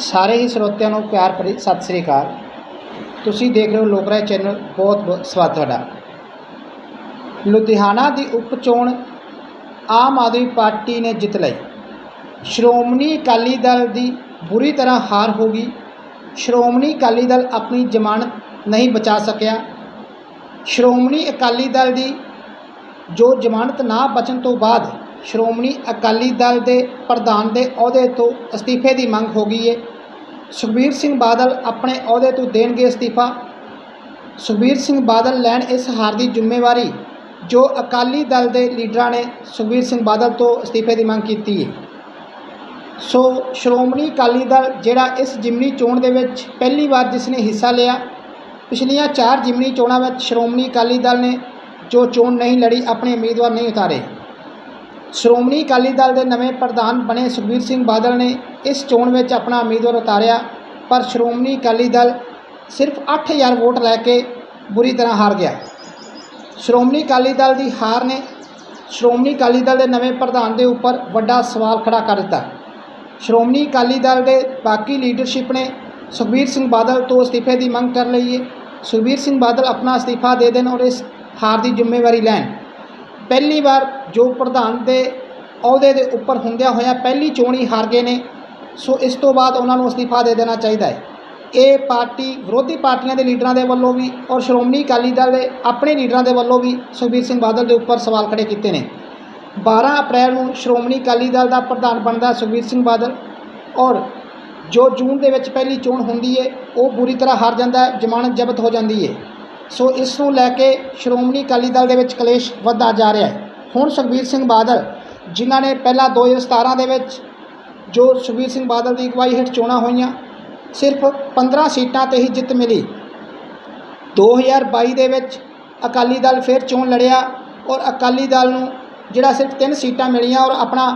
ਸਾਰੇ ਹੀ ਸਰੋਤਿਆਂ ਨੂੰ ਪਿਆਰ ਭਰੀ ਸਤਿ ਸ੍ਰੀ ਅਕਾਲ। ਤੁਸੀਂ ਦੇਖ ਰਹੇ ਹੋ ਲੋਕ ਰਾਏ ਚੈਨਲ, ਬਹੁਤ ਬਹੁਤ ਸਵਾਗਤ ਤੁਹਾਡਾ। ਲੁਧਿਆਣਾ ਦੀ ਉਪ ਚੋਣ ਆਮ ਆਦਮੀ ਪਾਰਟੀ ਨੇ ਜਿੱਤ ਲਈ। ਸ਼੍ਰੋਮਣੀ ਅਕਾਲੀ ਦਲ ਦੀ ਬੁਰੀ ਤਰ੍ਹਾਂ ਹਾਰ ਹੋ ਗਈ। ਸ਼੍ਰੋਮਣੀ ਅਕਾਲੀ ਦਲ ਆਪਣੀ ਜ਼ਮਾਨਤ ਨਹੀਂ ਬਚਾ ਸਕਿਆ। ਸ਼੍ਰੋਮਣੀ ਅਕਾਲੀ ਦਲ ਦੀ ਜੋ ਜ਼ਮਾਨਤ ਨਾ ਬਚਣ ਤੋਂ ਬਾਅਦ ਸ਼੍ਰੋਮਣੀ ਅਕਾਲੀ ਦਲ ਦੇ ਪ੍ਰਧਾਨ ਦੇ ਅਹੁਦੇ ਤੋਂ ਅਸਤੀਫੇ ਦੀ ਮੰਗ ਹੋ ਗਈ ਹੈ ਸੁਖਬੀਰ ਸਿੰਘ ਬਾਦਲ ਆਪਣੇ ਅਹੁਦੇ ਤੋਂ ਦੇਣਗੇ ਅਸਤੀਫਾ। ਸੁਖਬੀਰ ਸਿੰਘ ਬਾਦਲ ਲੈਣ ਇਸ ਹਾਰ ਦੀ ਜ਼ਿੰਮੇਵਾਰੀ ਜੋ ਅਕਾਲੀ ਦਲ ਦੇ ਲੀਡਰਾਂ ਨੇ ਸੁਖਬੀਰ ਸਿੰਘ ਬਾਦਲ ਤੋਂ ਅਸਤੀਫੇ ਦੀ ਮੰਗ ਕੀਤੀ ਹੈ ਸੋ ਸ਼੍ਰੋਮਣੀ ਅਕਾਲੀ ਦਲ ਜਿਹੜਾ ਇਸ ਜਿਮਨੀ ਚੋਣ ਦੇ ਵਿੱਚ ਪਹਿਲੀ ਵਾਰ ਜਿਸ ਨੇ ਹਿੱਸਾ ਲਿਆ, ਪਿਛਲੀਆਂ ਚਾਰ ਜਿਮਨੀ ਚੋਣਾਂ ਵਿੱਚ ਸ਼੍ਰੋਮਣੀ ਅਕਾਲੀ ਦਲ ਨੇ ਜੋ ਚੋਣ ਨਹੀਂ ਲੜੀ, ਆਪਣੇ ਉਮੀਦਵਾਰ ਨਹੀਂ ਉਤਾਰੇ। ਸ਼੍ਰੋਮਣੀ ਅਕਾਲੀ ਦਲ ਦੇ ਨਵੇਂ ਪ੍ਰਧਾਨ ਬਣੇ ਸੁਖਬੀਰ ਸਿੰਘ ਬਾਦਲ ਨੇ ਇਸ ਚੋਣ ਵਿੱਚ ਆਪਣਾ ਉਮੀਦਵਾਰ ਉਤਾਰਿਆ, ਪਰ ਸ਼੍ਰੋਮਣੀ ਅਕਾਲੀ ਦਲ ਸਿਰਫ 8000 ਵੋਟ ਲੈ ਕੇ ਬੁਰੀ ਤਰ੍ਹਾਂ ਹਾਰ ਗਿਆ। ਸ਼੍ਰੋਮਣੀ ਅਕਾਲੀ ਦਲ ਦੀ ਹਾਰ ਨੇ ਸ਼੍ਰੋਮਣੀ ਅਕਾਲੀ ਦਲ ਦੇ ਨਵੇਂ ਪ੍ਰਧਾਨ ਦੇ ਉੱਪਰ ਵੱਡਾ ਸਵਾਲ ਖੜਾ ਕਰ ਦਿੱਤਾ। ਸ਼੍ਰੋਮਣੀ ਅਕਾਲੀ ਦਲ ਦੇ ਬਾਕੀ ਲੀਡਰਸ਼ਿਪ ਨੇ ਸੁਖਬੀਰ ਸਿੰਘ ਬਾਦਲ ਤੋਂ ਅਸਤੀਫੇ ਦੀ ਮੰਗ ਕਰ ਲਈ ਹੈ ਸੁਖਬੀਰ ਸਿੰਘ ਬਾਦਲ ਆਪਣਾ ਅਸਤੀਫਾ ਦੇ ਦੇਣ ਔਰ ਇਸ ਹਾਰ ਦੀ ਜ਼ਿੰਮੇਵਾਰੀ ਲੈਣ। ਪਹਿਲੀ ਵਾਰ ਜੋ ਪ੍ਰਧਾਨ ਦੇ ਅਹੁਦੇ ਦੇ ਉੱਪਰ ਹੁੰਦਿਆਂ ਹੋਇਆ ਪਹਿਲੀ ਚੋਣ ਹੀ ਹਾਰ ਗਏ ਨੇ, ਸੋ ਇਸ ਤੋਂ ਬਾਅਦ ਉਹਨਾਂ ਨੂੰ ਅਸਤੀਫਾ ਦੇ ਦੇਣਾ ਚਾਹੀਦਾ ਹੈ। ਇਹ ਪਾਰਟੀ ਵਿਰੋਧੀ ਪਾਰਟੀਆਂ ਦੇ ਲੀਡਰਾਂ ਦੇ ਵੱਲੋਂ ਵੀ ਔਰ ਸ਼੍ਰੋਮਣੀ ਅਕਾਲੀ ਦਲ ਦੇ ਆਪਣੇ ਲੀਡਰਾਂ ਦੇ ਵੱਲੋਂ ਵੀ ਸੁਖਬੀਰ ਸਿੰਘ ਬਾਦਲ ਦੇ ਉੱਪਰ ਸਵਾਲ ਖੜੇ ਕੀਤੇ ਨੇ। 12 ਅਪ੍ਰੈਲ ਨੂੰ ਸ਼੍ਰੋਮਣੀ ਅਕਾਲੀ ਦਲ ਦਾ ਪ੍ਰਧਾਨ ਬਣਦਾ ਸੁਖਬੀਰ ਸਿੰਘ ਬਾਦਲ ਔਰ ਜੋ ਜੂਨ ਦੇ ਵਿੱਚ ਪਹਿਲੀ ਚੋਣ ਹੁੰਦੀ ਹੈ, ਉਹ ਬੁਰੀ ਤਰ੍ਹਾਂ ਹਾਰ ਜਾਂਦਾ ਹੈ, ਜ਼ਮਾਨਤ ਜ਼ਬਤ ਹੋ ਜਾਂਦੀ ਹੈ। ਸੋ ਇਸ ਨੂੰ ਲੈ ਕੇ ਸ਼੍ਰੋਮਣੀ ਅਕਾਲੀ ਦਲ ਦੇ ਵਿੱਚ ਕਲੇਸ਼ ਵੱਧਦਾ ਜਾ ਰਿਹਾ ਹੈ। ਹੁਣ ਸੁਖਬੀਰ ਸਿੰਘ ਬਾਦਲ, ਜਿਨ੍ਹਾਂ ਨੇ ਪਹਿਲਾਂ 2017 ਦੇ ਵਿੱਚ ਜੋ ਸੁਖਬੀਰ ਸਿੰਘ ਬਾਦਲ ਦੀ ਅਗਵਾਈ ਹੇਠ ਚੋਣਾਂ ਹੋਈਆਂ, ਸਿਰਫ 15 ਸੀਟਾਂ ਤੇ ਹੀ ਜਿੱਤ ਮਿਲੀ। 2022 ਦੇ ਵਿੱਚ ਅਕਾਲੀ ਦਲ ਫਿਰ ਚੋਣ ਲੜਿਆ ਔਰ ਅਕਾਲੀ ਦਲ ਨੂੰ ਜਿਹੜਾ ਸਿਰਫ 3 ਸੀਟਾਂ ਮਿਲੀਆਂ ਔਰ ਆਪਣਾ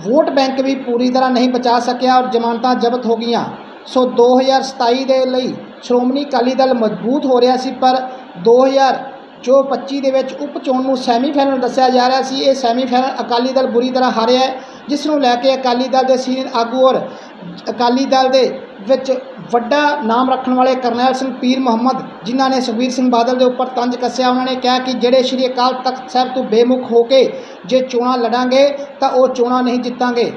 ਵੋਟ ਬੈਂਕ ਵੀ ਪੂਰੀ ਤਰ੍ਹਾਂ ਨਹੀਂ ਬਚਾ ਸਕਿਆ ਔਰ ਜ਼ਮਾਨਤਾਂ ਜ਼ਬਤ ਹੋ ਗਈਆਂ। ਸੋ 2027 ਦੇ ਲਈ ਸ਼੍ਰੋਮਣੀ ਅਕਾਲੀ ਦਲ ਮਜ਼ਬੂਤ ਹੋ ਰਿਹਾ ਸੀ, ਪਰ 2000 ਜੋ 25 ਦੇ ਵਿੱਚ ਉਪ ਚੋਣ ਨੂੰ ਸੈਮੀਫਾਈਨਲ ਦੱਸਿਆ ਜਾ ਰਿਹਾ ਸੀ। ਇਹ ਸੈਮੀਫਾਈਨਲ ਅਕਾਲੀ ਦਲ ਬੁਰੀ ਤਰ੍ਹਾਂ ਹਾਰਿਆ ਹੈ, ਜਿਸ ਨੂੰ ਲੈ ਕੇ ਅਕਾਲੀ ਦਲ ਦੇ ਸੀਨੀਅਰ ਆਗੂ ਔਰ ਅਕਾਲੀ ਦਲ ਦੇ ਵਿੱਚ ਵੱਡਾ ਨਾਮ ਰੱਖਣ ਵਾਲੇ ਕਰਨੈਲ ਸਿੰਘ ਪੀਰ ਮੁਹੰਮਦ, ਜਿਨ੍ਹਾਂ ਨੇ ਸੁਖਬੀਰ ਸਿੰਘ ਬਾਦਲ ਦੇ ਉੱਪਰ ਤੰਜ ਕੱਸਿਆ, ਉਹਨਾਂ ਨੇ ਕਿਹਾ ਕਿ ਜਿਹੜੇ ਸ਼੍ਰੀ ਅਕਾਲ ਤਖਤ ਸਾਹਿਬ ਤੋਂ ਬੇਮੁਖ ਹੋ ਕੇ ਜੇ ਚੋਣਾਂ ਲੜਾਂਗੇ, ਤਾਂ ਉਹ ਚੋਣਾਂ ਨਹੀਂ ਜਿੱਤਾਂਗੇ।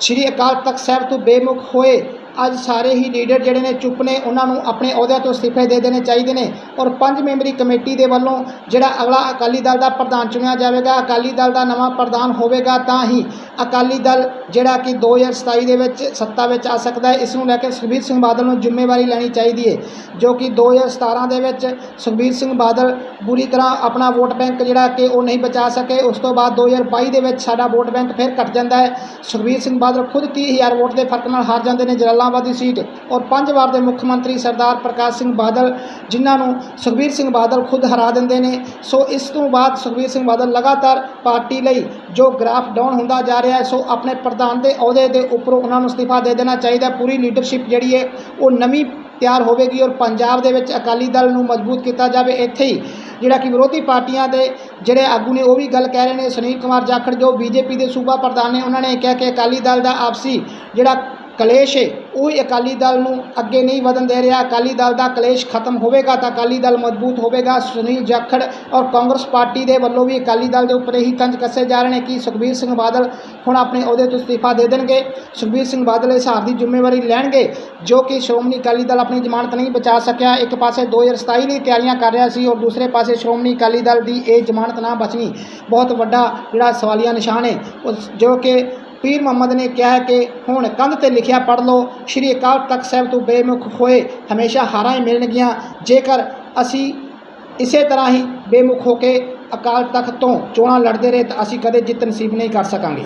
ਸ਼੍ਰੀ ਅਕਾਲ ਤਖਤ ਸਾਹਿਬ ਤੋਂ ਬੇਮੁਖ ਹੋਏ ਅੱਜ ਸਾਰੇ ਹੀ ਲੀਡਰ ਜਿਹੜੇ ਨੇ ਚੁੱਪ ਨੇ, ਉਹਨਾਂ ਨੂੰ ਆਪਣੇ ਅਹੁਦਿਆਂ ਤੋਂ ਅਸਤੀਫੇ ਦੇ ਦੇਣੇ ਚਾਹੀਦੇ ਨੇ ਔਰ ਪੰਜ ਮੈਂਬਰੀ ਕਮੇਟੀ ਦੇ ਵੱਲੋਂ ਜਿਹੜਾ ਅਗਲਾ ਅਕਾਲੀ ਦਲ ਦਾ ਪ੍ਰਧਾਨ ਚੁਣਿਆ ਜਾਵੇਗਾ, ਅਕਾਲੀ ਦਲ ਦਾ ਨਵਾਂ ਪ੍ਰਧਾਨ ਹੋਵੇਗਾ ਤਾਂ ਹੀ ਅਕਾਲੀ ਦਲ ਜਿਹੜਾ ਕਿ 2027 ਦੇ ਵਿੱਚ ਸੱਤਾ ਵਿੱਚ ਆ ਸਕਦਾ ਹੈ। ਇਸ ਨੂੰ ਲੈ ਕੇ ਸੁਖਬੀਰ ਸਿੰਘ ਬਾਦਲ ਨੂੰ ਜ਼ਿੰਮੇਵਾਰੀ ਲੈਣੀ ਚਾਹੀਦੀ ਹੈ, ਜੋ ਕਿ 2017 ਦੇ ਵਿੱਚ ਸੁਖਬੀਰ ਸਿੰਘ ਬਾਦਲ ਬੁਰੀ ਤਰ੍ਹਾਂ ਆਪਣਾ ਵੋਟ ਬੈਂਕ ਜਿਹੜਾ ਕਿ ਉਹ ਨਹੀਂ ਬਚਾ ਸਕੇ। ਉਸ ਤੋਂ ਬਾਅਦ 2022 ਦੇ ਵਿੱਚ ਸਾਡਾ ਵੋਟ ਬੈਂਕ ਫਿਰ ਘਟ ਜਾਂਦਾ ਹੈ। ਸੁਖਬੀਰ ਸਿੰਘ ਬਾਦਲ ਖੁਦ 30000 ਵੋਟ ਦੇ ਫ਼ਰਕ ਨਾਲ ਹਾਰ ਜਾਂਦੇ ਨੇ ਜਲਾਲ ਜਲਾਲਾਬਾਦ ਸੀਟ ਔਰ ਪੰਜ ਵਾਰ ਦੇ ਮੁੱਖ ਮੰਤਰੀ ਸਰਦਾਰ ਪ੍ਰਕਾਸ਼ ਸਿੰਘ ਬਾਦਲ ਜਿਨ੍ਹਾਂ ਨੂੰ ਸੁਖਬੀਰ ਸਿੰਘ ਬਾਦਲ ਖੁਦ ਹਰਾ ਦਿੰਦੇ ਨੇ। ਸੋ ਇਸ ਤੋਂ ਬਾਅਦ ਸੁਖਬੀਰ ਸਿੰਘ ਬਾਦਲ ਲਗਾਤਾਰ ਪਾਰਟੀ ਲਈ ਜੋ ਗ੍ਰਾਫ ਡਾਊਨ ਹੁੰਦਾ ਜਾ ਰਿਹਾ ਹੈ, ਸੋ ਆਪਣੇ ਪ੍ਰਧਾਨ ਦੇ ਅਹੁਦੇ ਦੇ ਉੱਪਰੋਂ ਉਹਨਾਂ ਨੂੰ ਅਸਤੀਫਾ ਦੇ ਦੇਣਾ ਚਾਹੀਦਾ ਪੂਰੀ ਲੀਡਰਸ਼ਿਪ ਜਿਹੜੀ ਹੈ, ਉਹ ਨਵੀਂ ਤਿਆਰ ਹੋਵੇਗੀ ਔਰ ਪੰਜਾਬ ਦੇ ਵਿੱਚ ਅਕਾਲੀ ਦਲ ਨੂੰ ਮਜ਼ਬੂਤ ਕੀਤਾ ਜਾਵੇ। ਇੱਥੇ ਹੀ ਜਿਹੜਾ ਕਿ ਵਿਰੋਧੀ ਪਾਰਟੀਆਂ ਦੇ ਜਿਹੜੇ ਆਗੂ ਨੇ, ਉਹ ਵੀ ਗੱਲ ਕਹਿ ਰਹੇ ਨੇ। ਸੁਨੀਲ ਕੁਮਾਰ ਜਾਖੜ ਜੋ ਬੀਜੇਪੀ ਦੇ ਸੂਬਾ ਪ੍ਰਧਾਨ ਨੇ, ਉਹਨਾਂ ਨੇ ਕਿਹਾ ਕਿ ਅਕਾਲੀ ਦਲ ਦਾ ਆਪਸੀ ਜਿਹੜਾ ਕਲੇਸ਼ ਹੈ ਉਹ ਹੀ ਅਕਾਲੀ ਦਲ ਨੂੰ ਅੱਗੇ ਨਹੀਂ ਵਧਣ ਦੇ ਰਿਹਾ। ਅਕਾਲੀ ਦਲ ਦਾ ਕਲੇਸ਼ ਖਤਮ ਹੋਵੇਗਾ ਤਾਂ ਅਕਾਲੀ ਦਲ ਮਜ਼ਬੂਤ ਹੋਵੇਗਾ। ਸੁਨੀਲ ਜਾਖੜ ਔਰ ਕਾਂਗਰਸ ਪਾਰਟੀ ਦੇ ਵੱਲੋਂ ਵੀ ਅਕਾਲੀ ਦਲ ਦੇ ਉੱਪਰ ਇਹੀ ਤੰਜ ਕੱਸੇ ਜਾ ਰਹੇ ਨੇ ਕਿ ਸੁਖਬੀਰ ਸਿੰਘ ਬਾਦਲ ਹੁਣ ਆਪਣੇ ਅਹੁਦੇ ਤੋਂ ਅਸਤੀਫਾ ਦੇ ਦੇਣਗੇ। ਸੁਖਬੀਰ ਸਿੰਘ ਬਾਦਲ ਇਸ ਹਾਰ ਦੀ ਜ਼ਿੰਮੇਵਾਰੀ ਲੈਣਗੇ, ਜੋ ਕਿ ਸ਼੍ਰੋਮਣੀ ਅਕਾਲੀ ਦਲ ਆਪਣੀ ਜ਼ਮਾਨਤ ਨਹੀਂ ਬਚਾ ਸਕਿਆ। ਇੱਕ ਪਾਸੇ 2027 ਲਈ ਤਿਆਰੀਆਂ ਕਰ ਰਿਹਾ ਸੀ ਔਰ ਦੂਸਰੇ ਪਾਸੇ ਸ਼੍ਰੋਮਣੀ ਅਕਾਲੀ ਦਲ ਦੀ ਇਹ ਜ਼ਮਾਨਤ ਨਾ ਬਚਣੀ ਬਹੁਤ ਵੱਡਾ ਜਿਹੜਾ ਸਵਾਲੀਆ ਨਿਸ਼ਾਨ ਹੈ। ਉਸ- ਜੋ ਕਿ ਪੀਰ ਮੁਹੰਮਦ ਨੇ ਕਿਹਾ ਕਿ ਹੁਣ ਕੰਧ ਤੇ ਲਿਖਿਆ ਪੜ੍ਹ ਲਓ, ਸ਼੍ਰੀ ਅਕਾਲ ਤਖਤ ਸਾਹਿਬ ਤੋਂ ਬੇਮੁਖ ਹੋਏ ਹਮੇਸ਼ਾ ਹਾਰਾਂ ਹੀ ਮਿਲਣਗੀਆਂ, ਜੇਕਰ ਅਸੀਂ ਇਸੇ ਤਰ੍ਹਾਂ ਹੀ ਬੇਮੁਖ ਹੋ ਕੇ ਅਕਾਲ ਤਖਤ ਤੋਂ ਚੋਣਾਂ ਲੜਦੇ ਰਹੇ ਤਾਂ ਅਸੀਂ ਕਦੇ ਜਿੱਤ ਨਸੀਬ ਨਹੀਂ ਕਰ ਸਕਾਂਗੇ।